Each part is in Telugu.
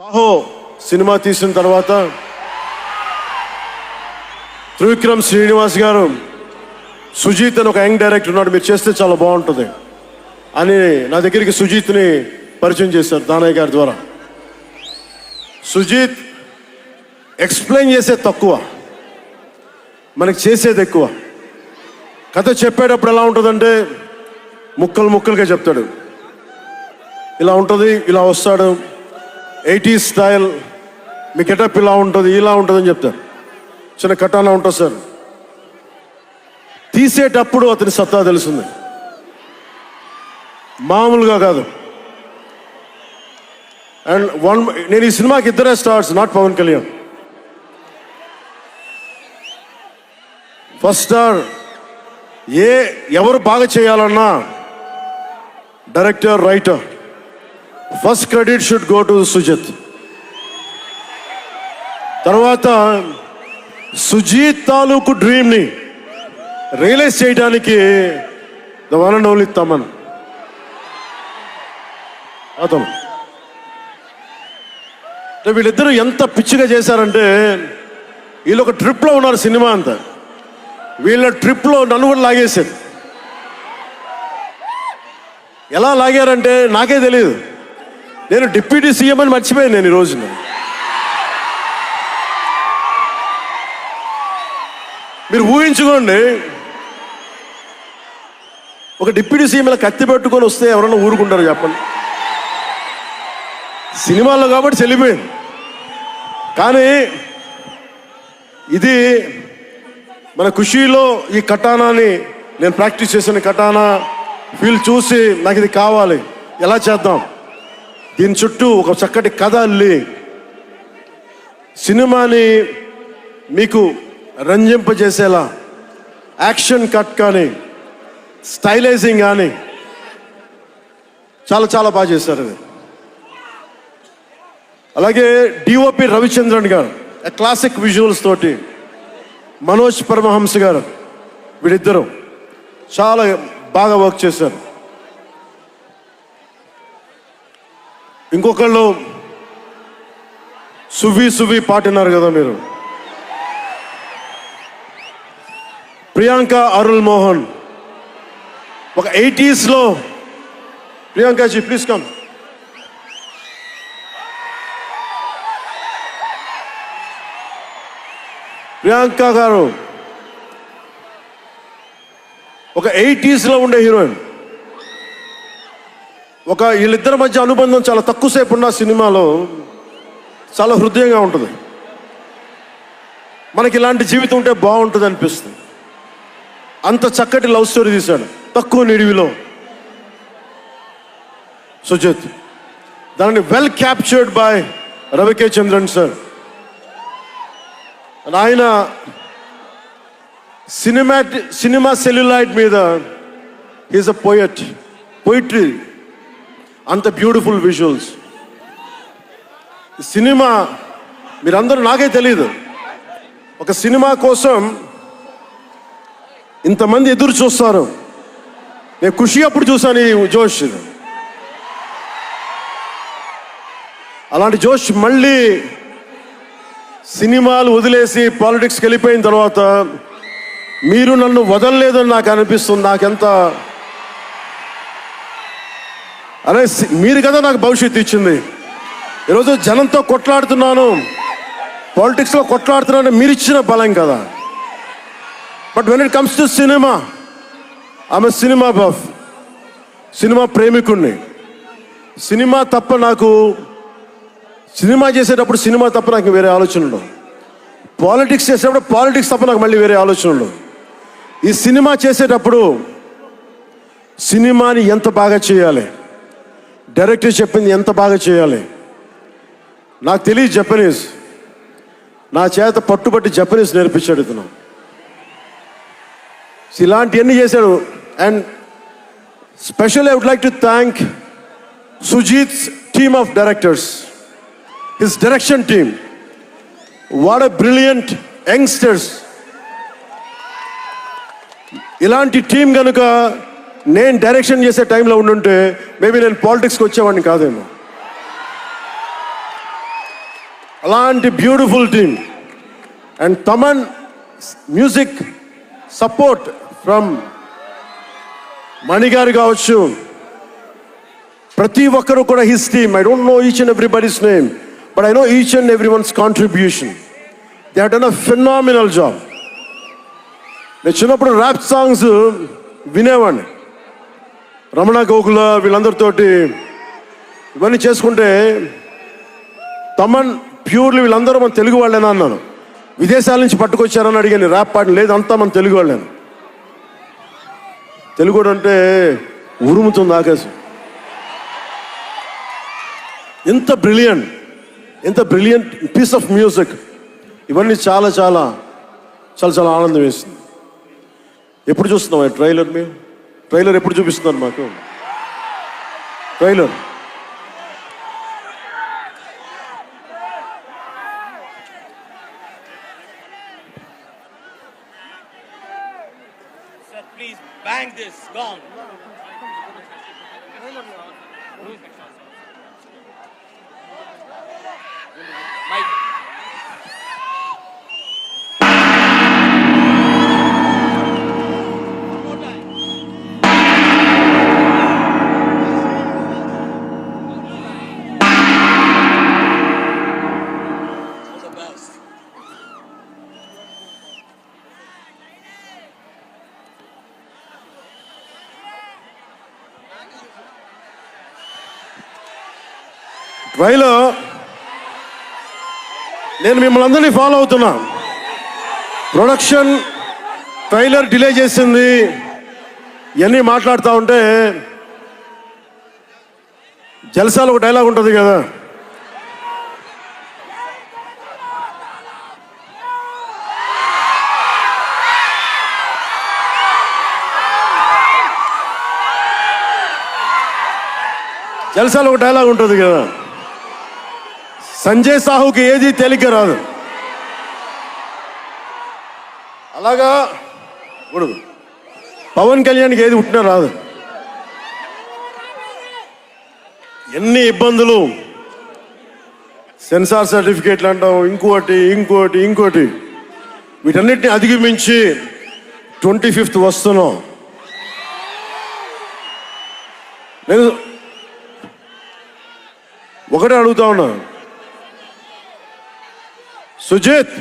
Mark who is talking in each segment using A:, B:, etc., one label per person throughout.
A: సాహో సినిమా తీసిన తర్వాత త్రివిక్రమ్ శ్రీనివాస్ గారు సుజీత్ అని ఒక యంగ్ డైరెక్టర్ ఉన్నాడు మీరు చేస్తే చాలా బాగుంటుంది అని నా దగ్గరికి సుజీత్ని పరిచయం చేశారు దానయ్య గారి ద్వారా. సుజీత్ ఎక్స్ప్లెయిన్ చేసేది తక్కువ మనకి చేసేది ఎక్కువ. కథ చెప్పేటప్పుడు ఎలా ఉంటుందంటే ముక్కలు ముక్కలుగా చెప్తాడు. ఇలా ఉంటుంది ఇలా వస్తాడు ఎయిటీ స్టైల్ మీ గెటప్ ఇలా ఉంటుంది ఇలా ఉంటుంది అని చెప్తారు. చిన్న కటానా ఉంటుంది సార్. తీసేటప్పుడు అతని సత్తా తెలుస్తుంది. మామూలుగా కాదు. అండ్ వన్ నేను ఈ సినిమాకి ఇద్దరే stars not Pawan Kalyan. First star ఏ ఎవరు బాగా చేయాలన్నా director writer first credit should go to Sujith తర్వాత సుజీత్ తాలూకు డ్రీమ్ని రియలైజ్ చేయడానికి the one and only Thaman అతను వీళ్ళిద్దరూ ఎంత పిచ్చిగా చేశారంటే వీళ్ళు ఒక ట్రిప్లో ఉన్నారు సినిమా అంతా. వీళ్ళ ట్రిప్లో నన్ను కూడా లాగేశారు. ఎలా లాగారంటే నాకే తెలియదు నేను డిప్యూటీ సీఎం అని మర్చిపోయాను నేను ఈ రోజున. మీరు ఊహించుకోండి ఒక డిప్యూటీ సీఎం ఇలా కత్తి పెట్టుకొని వస్తే ఎవరన్నా ఊరుకుంటారు చెప్పండి. సినిమాల్లో కాబట్టి చెల్లిపోయింది. కానీ ఇది మన ఖుషీలో ఈ కటానాని నేను ప్రాక్టీస్ చేసిన కటానా వీళ్ళు చూసి నాకు ఇది కావాలి. ఎలా చేద్దాం? దీని చుట్టూ ఒక చక్కటి కథ అల్లి సినిమాని మీకు రంజింపజేసేలా యాక్షన్ కట్ కానీ స్టైలైజింగ్ కానీ చాలా చాలా బాగా చేశారు అది. అలాగే డిఓపి రవిచంద్రన్ గారు క్లాసిక్ విజువల్స్ తోటి మనోజ్ పరమహంస గారు వీడిద్దరు చాలా బాగా వర్క్ చేశారు. ఇంకొకళ్ళు సువి సువి పాటినారు కదా మీరు? ప్రియాంక అరుల్ మోహన్. ఒక ఎయిటీస్లో ప్రియాంక జీ ప్లీజ్ కమ్ ప్రియాంక గారు. ఒక ఎయిటీస్లో ఉండే హీరోయిన్. ఒక వీళ్ళిద్దరి మధ్య అనుబంధం చాలా తక్కువసేపు ఉన్న సినిమాలో చాలా హృదయంగా ఉంటుంది. మనకి ఇలాంటి జీవితం ఉంటే బాగుంటుంది అనిపిస్తుంది. అంత చక్కటి లవ్ స్టోరీ తీశాడు. తక్కువ నిడివిలో. సుజిత్. దానిని well captured by Ravi K Chandran sir. ఆయన సినిమాటి సినిమా సెల్యులైట్ మీద ఈజ్ అ పోయట్ పోయిట్రీ అంత బ్యూటిఫుల్ విజువల్స్. సినిమా మీరందరూ నాకే తెలియదు ఒక సినిమా కోసం ఇంతమంది ఎదురు చూస్తారు. నేను ఖుషి అప్పుడు చూసాను ఈ జోష్. అలాంటి జోష్ మళ్ళీ సినిమాలు వదిలేసి పాలిటిక్స్కి వెళ్ళిపోయిన తర్వాత మీరు నన్ను వదలలేదని నాకు అనిపిస్తుంది. నాకెంత అరే మీరు కదా నాకు భవిష్యత్తు ఇచ్చింది. ఈరోజు జనంతో కొట్లాడుతున్నాను. పాలిటిక్స్లో కొట్లాడుతున్నాను మీరు ఇచ్చిన బలం కదా. But when it comes to cinema ఆమె సినిమా బఫ్ సినిమా ప్రేమికుణ్ణి. సినిమా తప్ప నాకు సినిమా చేసేటప్పుడు సినిమా తప్ప నాకు వేరే ఆలోచన పాలిటిక్స్ చేసేటప్పుడు పాలిటిక్స్ తప్ప నాకు మళ్ళీ వేరే ఆలోచన ఈ సినిమా చేసేటప్పుడు సినిమాని ఎంత బాగా చేయాలి? డైరెక్టర్ చెప్పింది ఎంత బాగా చేయాలి? నాకు తెలియదు జపనీస్. నా చేత పట్టుబట్టి జపనీస్ నేర్పించాడు ఇతను. ఇలాంటివన్నీ చేశాడు. And special I would like to thank సుజీత్స్ team of directors. His direction team. What a brilliant youngsters. ఇలాంటి టీం కనుక నేను డైరెక్షన్ చేసే టైంలో ఉండుంటే మేబీ నేను పాలిటిక్స్కి వచ్చేవాడిని కాదేమో. అలాంటి beautiful team and Thaman music support from మణిగారు కావచ్చు. ప్రతి ఒక్కరు కూడా his team I don't know each and everybody's name but I know each and every one's contribution they done a phenomenal job నేను చిన్నప్పుడు ర్యాప్ సాంగ్స్ వినేవాడిని. రమణ గోకుల వీళ్ళందరితోటి ఇవన్నీ చేసుకుంటే తమన్ ప్యూర్లీ వీళ్ళందరూ మన తెలుగు వాళ్ళేనా అన్నాను. విదేశాల నుంచి పట్టుకొచ్చారని అడిగాను ర్యాప్ పాటలు లేదు అంతా మన తెలుగు వాళ్ళేను? తెలుగు అంటే ఉరుముతుంది ఆకాశం. ఎంత బ్రిలియంట్ ఎంత బ్రిలియంట్ పీస్ ఆఫ్ మ్యూజిక్ ఇవన్నీ చాలా చాలా చాలా చాలా ఆనందం వేస్తుంది ఎప్పుడు చూస్తున్నాం ట్రైలర్ మేము ట్రైలర్ ఎప్పుడు చూపిస్తున్నారు మాకు trailer
B: Sir, please bang this gong. Mike.
A: వైలో నేను మిమ్మల్ని అందరినీ ఫాలో అవుతున్నా. ప్రొడక్షన్ ట్రైలర్ డిలే చేసింది. ఇవన్నీ మాట్లాడుతూ ఉంటే జలసాలు ఒక డైలాగ్ ఉంటుంది కదా. జలసాలు ఒక డైలాగ్ ఉంటుంది కదా. సంజయ్ సాహుకి ఏది తేలిక రాదు. అలాగా ఇప్పుడు పవన్ కళ్యాణ్కి ఏది పుట్టినా రాదు. ఎన్ని ఇబ్బందులు. సెన్సార్ సర్టిఫికేట్లు అంటాం ఇంకోటి ఇంకోటి ఇంకోటి. వీటన్నిటిని అధిగమించి ట్వంటీ ఫిఫ్త్ వస్తున్నాం. నేను ఒకటే అడుగుతా ఉన్నా. సుజిత్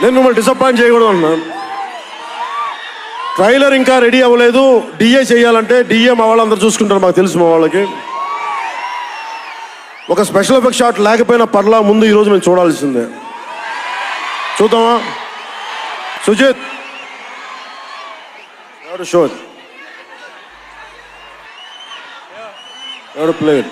A: నేను మిమ్మల్ని డిసప్పాయింట్ చేయకూడదు అన్నాను ట్రైలర్ ఇంకా రెడీ అవ్వలేదు. డిఏ చేయాలంటే డిఏ మా వాళ్ళందరూ చూసుకుంటారు మాకు తెలుసు మా వాళ్ళకి. ఒక స్పెషల్ ఎఫెక్ట్ షాట్ లేకపోయినా పర్లా ముందు ఈరోజు మేము చూడాల్సిందే. చూద్దామా? సుజిత్. ఎవరు షో? ఎవరు ప్లేయర్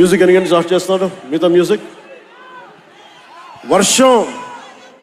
A: మ్యూజిక్ ఎన్ని గంటలు స్టార్ట్ చేస్తున్నాడు మిగతా మ్యూజిక్ వర్షం